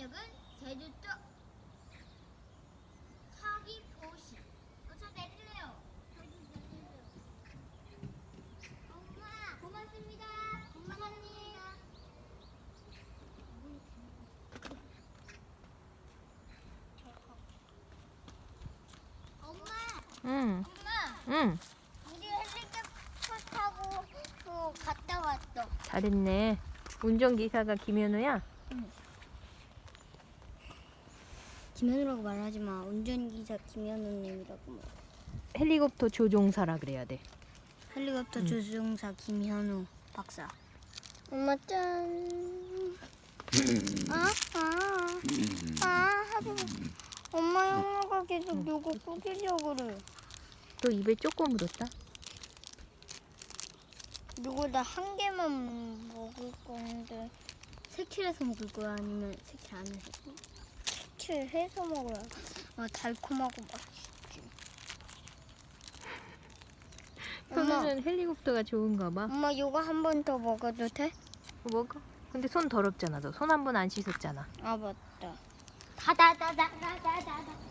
역은 제주도 서귀포시. 어, 저 내릴래요. 엄마, 고맙습니다. 고맙습니다. 엄마, 응, 엄마, 응. 우리 헬리콥터 타고 어, 갔다 왔어. 잘했네. 운전기사가 김현우야? 김현우라고 말하지 마. 운전기사 김현우님이라고 말. 헬리콥터 조종사라 그래야 돼. 헬리콥터 음. 조종사 김현우 박사. 엄마 짠. 아, 아, 아, 하지 마. 엄마 형아가 계속 요거 꾸기려고 그래. 또 입에 조금 묻었다. 요거 나 한 개만 먹을 건데 색칠해서 먹을 거야 아니면 색칠 안 해서? 색칠해서 먹어야 어, 달콤하고 맛있지. 엄마, 현우는 헬리콥터가 좋은가 봐. 엄마 요거 한 번 더 먹어도 돼? 먹어? 근데 손 더럽잖아. 너 손 한 번 안 씻었잖아. 아 맞다. 다다다다다다.